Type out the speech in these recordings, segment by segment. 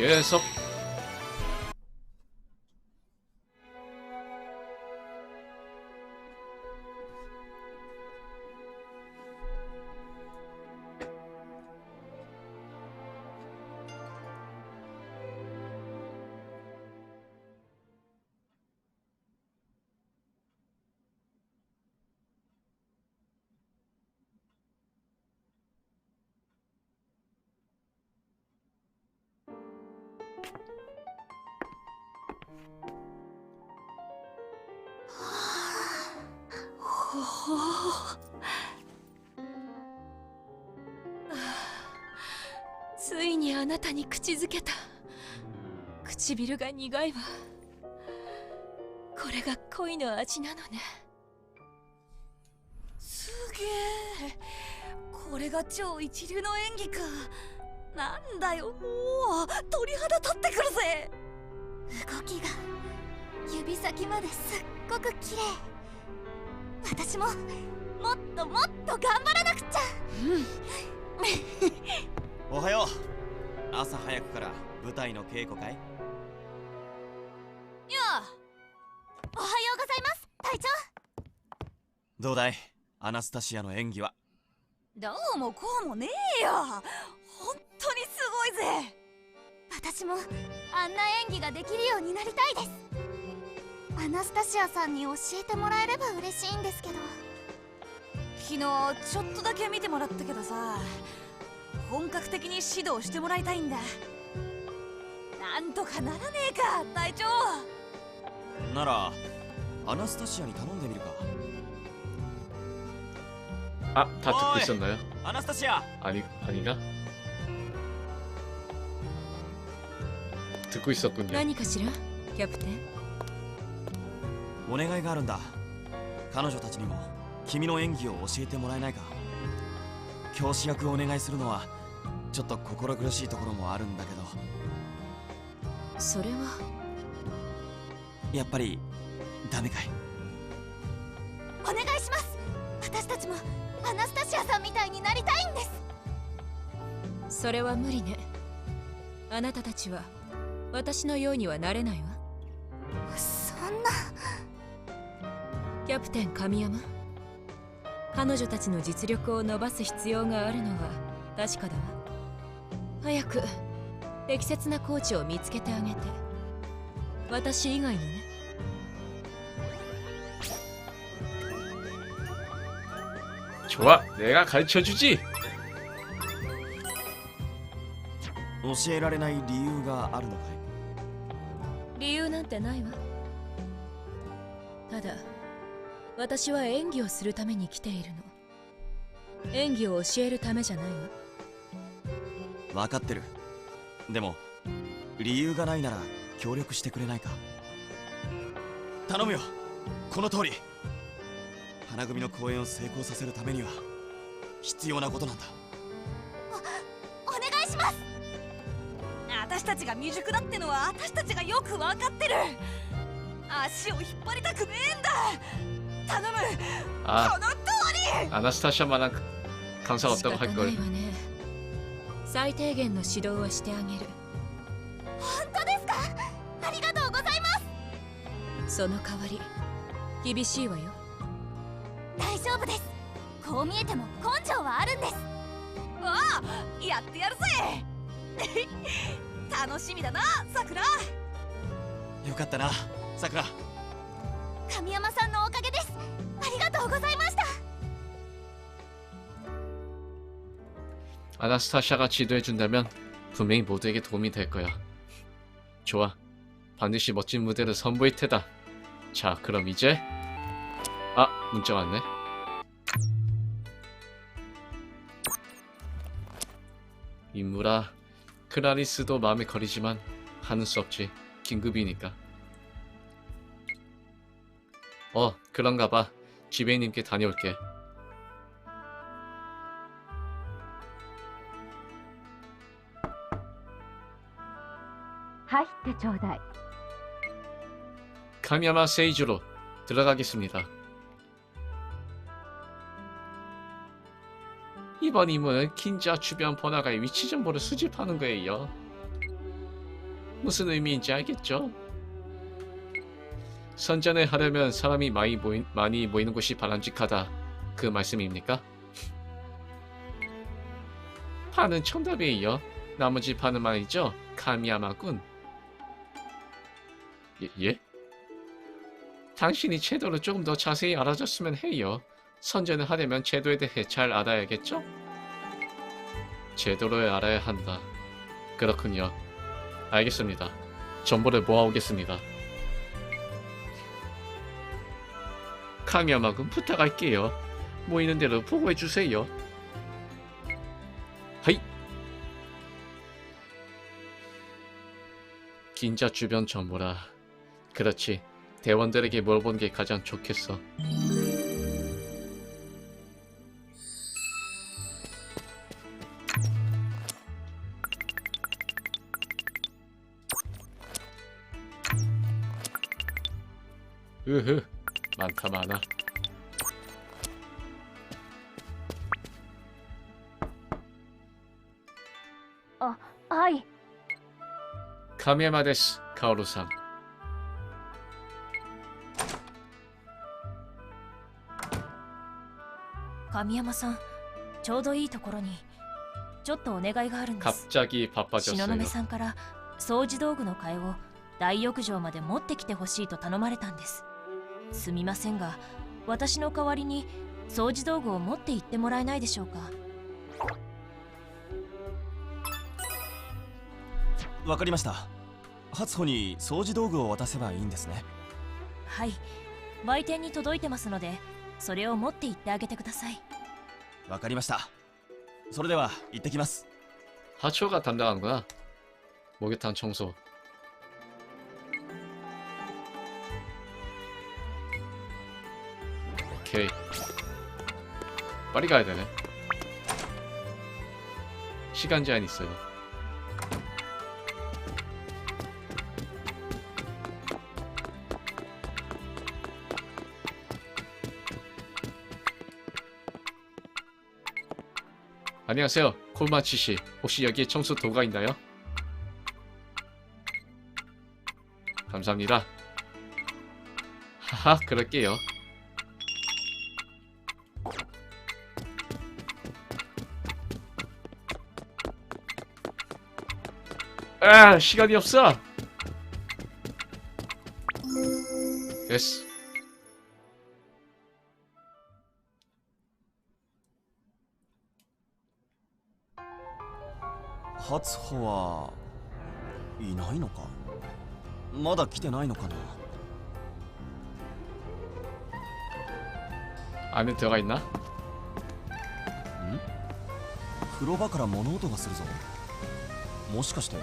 계속 ついにあなたに口づけた。唇が苦いわ。これが恋の味なのね。すげえ。これが超一流の演技か。なんだよ。もう鳥肌立ってくるぜ。動きが指先まですっごく綺麗。私ももっともっと頑張らなくちゃおはよう。朝早くから舞台の稽古かい？やあおはようございます隊長。どうだい？アナスタシアの演技は？どうもこうもねえよ。本当にすごいぜ。私もあんな演技ができるようになりたいです。アナスタシアさんに教えてもらえれば嬉しいんですけど。昨日ちょっとだけ見てもらったけどさ本格的に指導してもらいたいんだなんとかならねえか隊長ならアナスタシアに頼んでみるか 아 다 듣고 어이. 있었나요? アナスタシア 아니 아닌가? 듣고 있었군요. 何かしらキャプテンお願いがあるんだ彼女たちにも君の演技を教えてもらえないか教師役をお願いするのは ちょっと心苦しいところもあるんだけど。それは？やっぱりダメかい。お願いします！私たちもアナスタシアさんみたいになりたいんです！それは無理ね。あなたたちは私のようにはなれないわ。そんな。キャプテン神山？彼女たちの実力を伸ばす必要があるのは確かだわ早く適切なコーチを見つけてあげて私以外のね 좋아, 내가 가르쳐 주지. 教えられない理由があるのかい理由なんてないわただ私は演技をするために来ているの演技を教えるためじゃないわ 分かってる。でも理由がないなら協力してくれないか。頼むよ。この通り。花組の公演を成功させるためには必要なことなんだ。お願いします。私たちが未熟だってのは私たちがよく分かってる。足を引っ張りたくねえんだ。頼む。この通り。私たちはまだ感謝をっても入ってく最低限の指導はしてあげる。本当ですか？ありがとうございます。その代わり厳しいわよ。大丈夫です。こう見えても根性はあるんです。ああやってやるぜ。楽しみだなさくら。よかったなさくら。神山さんのおかげです。ありがとうございまし 아나스타샤가 지도해준다면 분명히 모두에게 도움이 될 거야. 좋아. 반드시 멋진 무대를 선보일 테다. 자, 그럼 이제 아, 문자 왔네. 인무라 크라리스도 마음에 거리지만 하는 수 없지. 긴급이니까. 어, 그런가 봐. 지배인님께 다녀올게. ってちょうだい 카미야마 세이주로 들어가겠습니다. 이번 임무는 킨자 주변 번화가의 위치 정보를 수집하는 거예요. 무슨 의미인지 알겠죠? 선전을 하려면 사람이 많이, 모인, 많이 모이는 곳이 바람직하다. 그 말씀입니까? 파는 정답이에요. 나머지 파는 말이죠. 카미야마군. 예? 예? 당신이 제도를 조금 더 자세히 알아줬으면 해요. 선전을 하려면 제도에 대해 잘 알아야겠죠? 제도를 알아야 한다. 그렇군요. 알겠습니다. 정보를 모아오겠습니다. 카미야마군 부탁할게요. 모이는 대로 보고해주세요. 하이! 긴자 주변 정보라. 그렇지. 대원들에게 물어본 게 가장 좋겠어. 으흐, 많다 많아. 어, 아이. 카미야마 데스, 카오루상. 神山さんちょうどいいところにちょっとお願いがあるんです。シノメさんから掃除道具の替えを大浴場まで持ってきてほしいと頼まれたんです。すみませんが私の代わりに掃除道具を持って行ってもらえないでしょうか。わかりました。初穂に掃除道具を渡せばいいんですね。はい。売店に届いてますのでそれを持って行ってあげてくださいわかりましたそれでは行ってきます 하초가 담당하는구나. 목욕탕 청소. 오케이. 빨리 가야 되네. 시간 제한 있어요. 안녕하세요. 콜마치 씨. 혹시 여기에 청소 도구가 있나요? 감사합니다. 하하, 그럴게요. 아, 시간이 없어. 됐어. 初穂はいないのかまだ来てないのかな 안에 들어가 있나? 風呂場から物音がするぞもしかして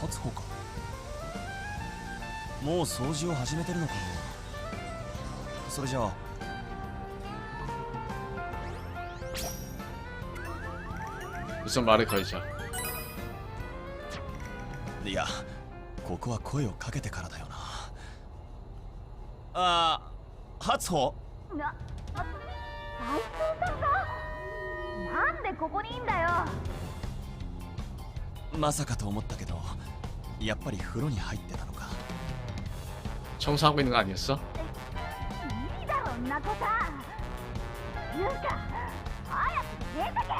初穂かもう掃除を始めてるのかなそれじゃあ 우선 말을 걸자. いやここは声をかけてからだよなあー初穂なあ斉藤さんがなんでここにいんだよまさかと思ったけどやっぱり風呂に入ってたのか 청소하고 있는 거 아니었어? いいだろんな子さんゆうか早く出てけ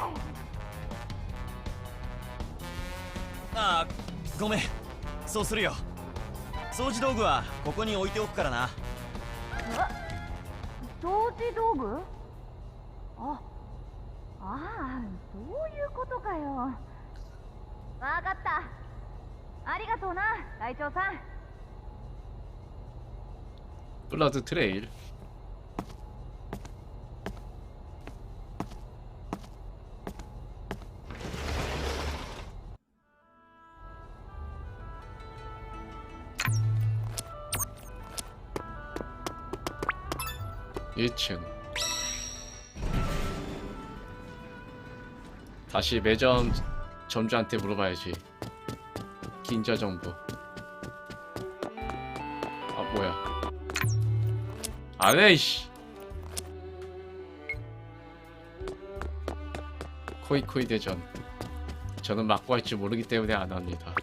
ああ ごめん。そうするよ。掃除道具はここに置いておくからな。掃除道具？あああそういうことかよ。分かった。ありがとうな隊長さん。På låter trail. 1층. 다시 매점 점주한테 물어봐야지. 긴자 정부, 아 뭐야. 안해 이씨. 코이코이 대전. 저는 막고 할지 모르기 때문에 안합니다.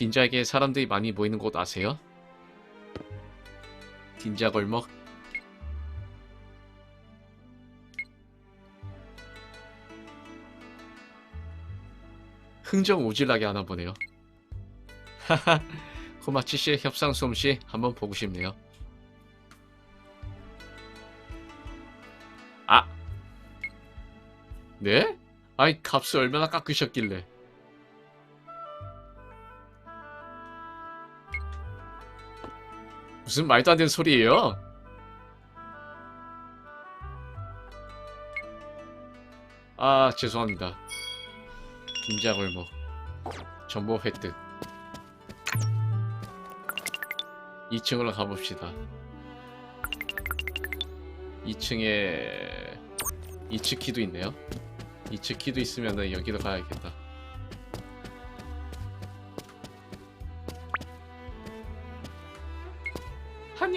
긴자에게 사람들이 많이 모이는 곳 아세요? 긴자 골목? 흥정 오질나게 하나 보네요. 하하 코마치 씨의 협상 솜씨 한번 보고 싶네요. 아! 네? 아이 값을 얼마나 깎으셨길래 무슨 말도 안 되는 소리예요? 아 죄송합니다. 긴자골목 정보 획득 2층으로 가봅시다. 2층에 2층 키도 있네요. 2층 키도 있으면 여기로 가야겠다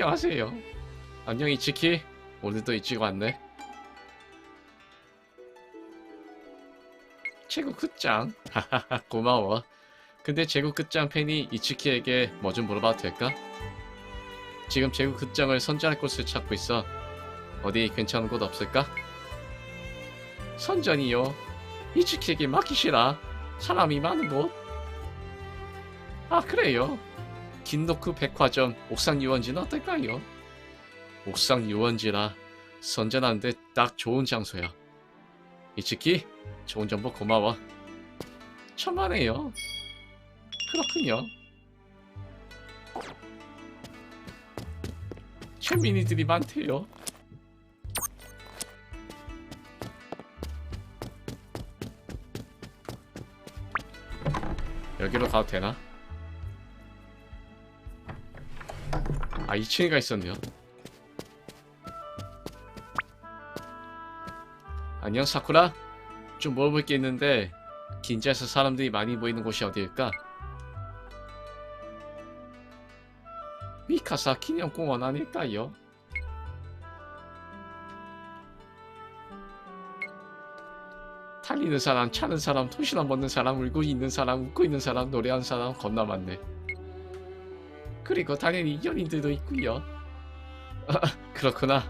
안녕하세요. 안녕 이츠키. 오늘도 일찍 왔네. 최고 끝장. 고마워. 근데 제국 끝장 팬이 이츠키에게 뭐 좀 물어봐도 될까? 지금 제국 끝장을 선전할 곳을 찾고 있어. 어디 괜찮은 곳 없을까? 선전이요. 이츠키에게 맡기시라. 사람이 많은 곳. 아 그래요 긴노크 백화점 옥상 유원지는 어떨까요? 옥상 유원지라 선전하는데 딱 좋은 장소야. 이츠키 좋은 정보 고마워. 천만에요. 그렇군요. 최민이들이 많대요. 여기로 가도 되나? 아 2층에가 있었네요 안녕 사쿠라 좀 물어볼 게 있는데 긴자에서 사람들이 많이 모이는 곳이 어디일까? 미카사 기념공원 아닐까요? 달리는 사람, 차는 사람, 토시나 먹는 사람, 울고 있는 사람, 웃고 있는 사람, 노래하는 사람 겁나 많네. 그리고 당연히 연인들도 있고요. 아, 그렇구나.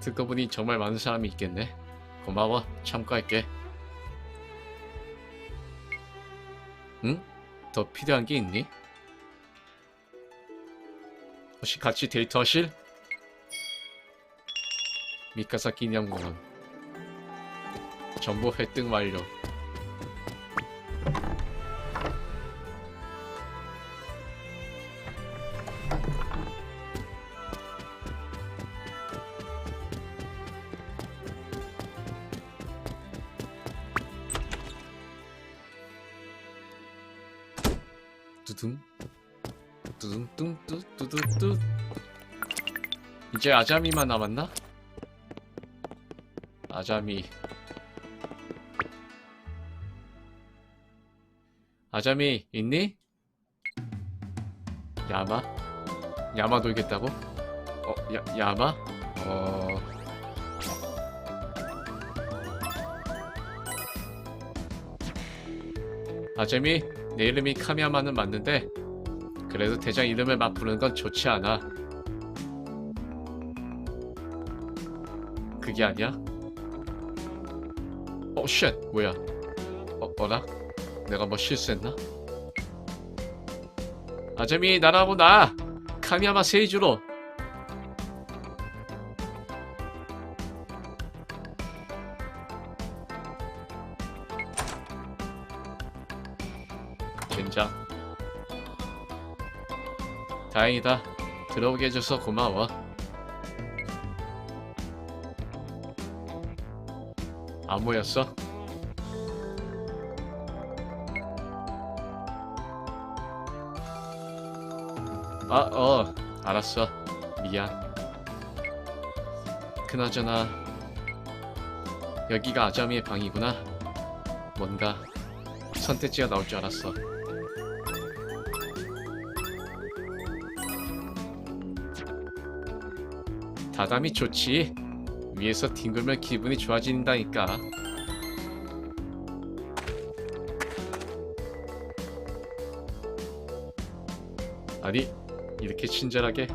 듣고 보니 정말 많은 사람이 있겠네. 고마워. 참고할게. 응? 더 필요한 게 있니? 혹시 같이 데이트하실? 미카사 기념공원 정보 획득 완료 이제 아자미만 남았나? 아자미 아자미 있니? 야마? 야마 돌겠다고? 어, 야, 야마? 어... 아자미, 내 이름이 카미야마는 맞는데 그래도 대장 이름을 막 부르는 건 좋지 않아. 그게 아니야? 어, 쉣! 뭐야? 어, 어라? 내가 뭐 실수했나? 아자미 나라고 나! 카미야마 세이주로! 젠장 다행이다 들어오게 해줘서 고마워 안 모였어? 아, 어, 알았어. 미안. 그나저나 여기가 아자미의 방이구나. 뭔가 선택지가 나올 줄 알았어. 다담이 좋지. 위에서 뒹굴면 기분이 좋아진다니까. 아니, 이렇게 친절하게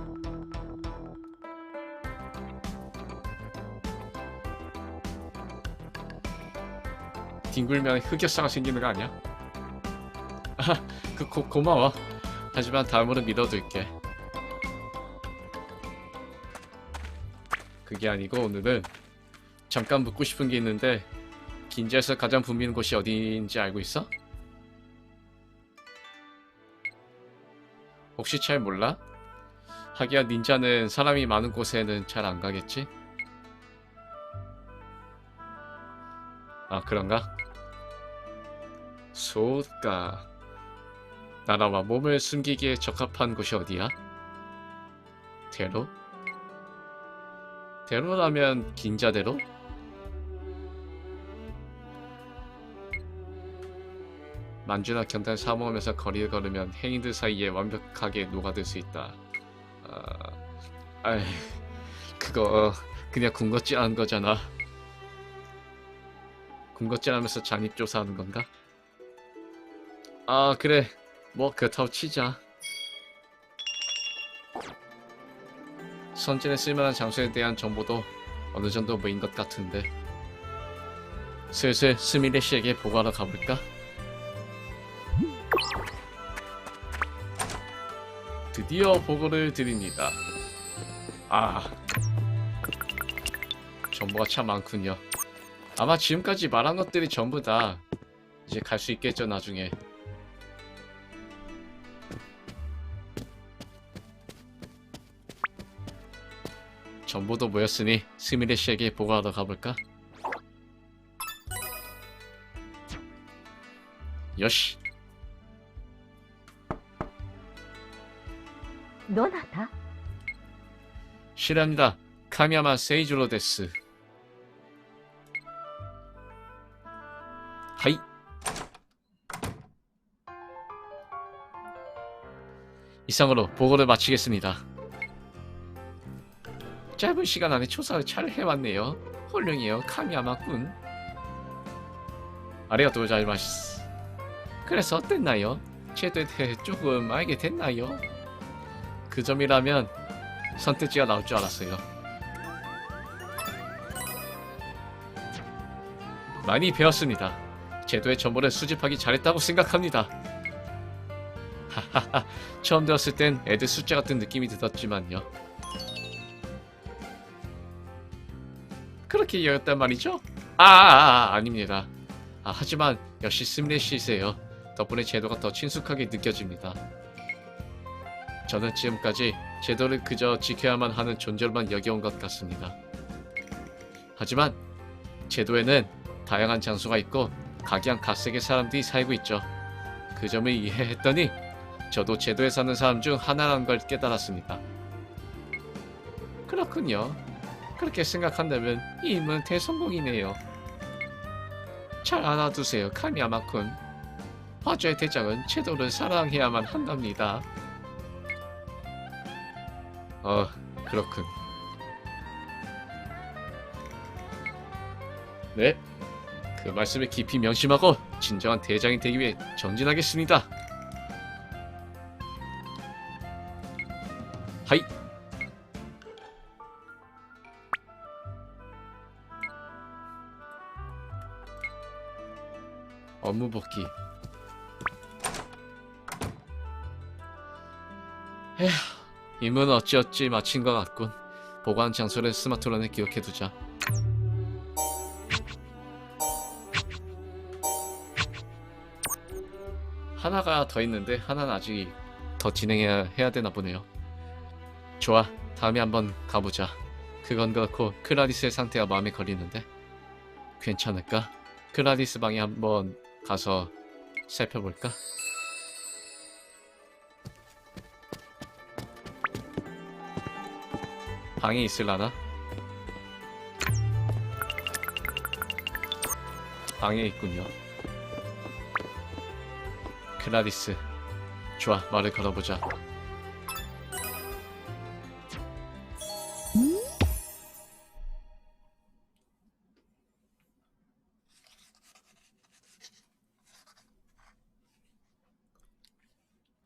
뒹굴면 흑역사가 생기는 거 아니야? 아, 그 고, 고마워. 하지만 다음으로 믿어둘게. 그게 아니고 오늘은 잠깐 묻고 싶은 게 있는데 긴자에서 가장 붐비는 곳이 어디인지 알고 있어? 혹시 잘 몰라? 하기야 닌자는 사람이 많은 곳에는 잘 안 가겠지? 아 그런가? 소가 나라와 몸을 숨기기에 적합한 곳이 어디야? 대로? 대로라면 긴자대로? 만주나 견탄 사모하면서 거리를 걸으면 행인들 사이에 완벽하게 녹아들 수 있다. 아, 아이, 그거 그냥 군것질하는 거잖아. 군것질하면서 잔입조사하는 건가? 아 그래, 뭐 그렇다고 치자. 선진의 쓸만한 장소에 대한 정보도 어느 정도 모인 것 같은데 슬슬 스미레 씨에게 보고하러 가볼까? 드디어 보고를 드립니다. 아, 정보가 참 많군요. 아마 지금까지 말한 것들이 전부 다 이제 갈 수 있겠죠 나중에. 정보도 모였으니 스미레 씨에게 보고하러 가볼까? 요시 どなた 실례합니다. 카미야마 세이주로 데스. 하이. 이상으로 보고를 마치겠습니다. 짧은 시간 안에 조사를 잘 해왔네요. 훌륭해요, 카미야마-군. 아리가또 고자이마스. 그래서 어땠나요? 제도에 대해 조금 알게 됐나요? 그 점이라면 선택지가 나올 줄 알았어요. 많이 배웠습니다. 제도의 정보를 수집하기 잘했다고 생각합니다. 하하하, 처음 들었을 땐 애들 숫자 같은 느낌이 들었지만요. 여겼단 말이죠? 아, 아, 아 아닙니다. 아, 하지만 역시 스미레시세요. 덕분에 제도가 더 친숙하게 느껴집니다. 저는 지금까지 제도를 그저 지켜야만 하는 존재로만 여겨온 것 같습니다. 하지만 제도에는 다양한 장소가 있고 각양 각색의 사람들이 살고 있죠. 그 점을 이해했더니 저도 제도에 사는 사람 중 하나라는 걸 깨달았습니다. 그렇군요. 그렇게 생각한다면 이 임무는 대성공이네요. 잘 알아두세요, 카미야마군. 화주의 대장은 제도를 사랑해야만 한답니다. 어, 그렇군. 네, 그 말씀에 깊이 명심하고 진정한 대장이 되기 위해 전진하겠습니다. 복귀. 에휴. 임무는 어찌어찌 마친 것 같군. 보관 장소를 스마트폰에 기억해두자. 하나가 더 있는데 하나는 아직 더 진행해야 해야 되나 보네요. 좋아, 다음에 한번 가보자. 그건 그렇고 클라리스의 상태가 마음에 걸리는데 괜찮을까? 클라리스 방에 한번 가서 살펴볼까? 방에 있을라나? 방에 있군요. 그라디스 좋아, 말을 걸어보자.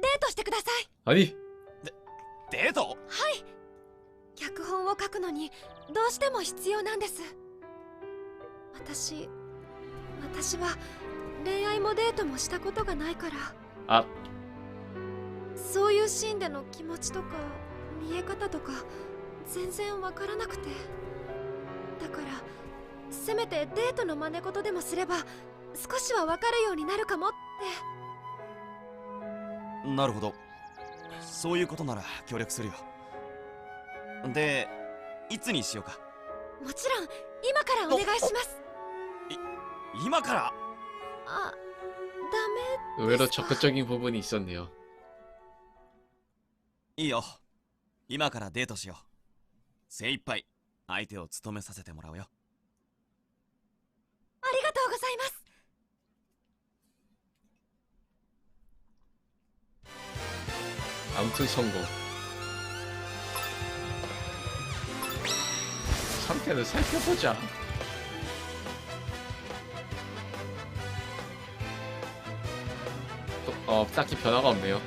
デートしてください。はい。デート？はい。脚本を書くのにどうしても必要なんです。私私は恋愛もデートもしたことがないから。あ。そういうシーンでの気持ちとか見え方とか全然わからなくて。だからせめてデートの真似事でもすれば少しはわかるようになるかもって。なるほどそういうことなら協力するよでいつにしようかもちろん今からお願いします今からあダメ 의외로 됐어. 적극적인 부분이 있었네요. いいよ今からデートしよう精一杯相手を務めさせてもらうよ 아무튼 성공. 상태를 살펴보자. 또, 어, 딱히 변화가 없네요.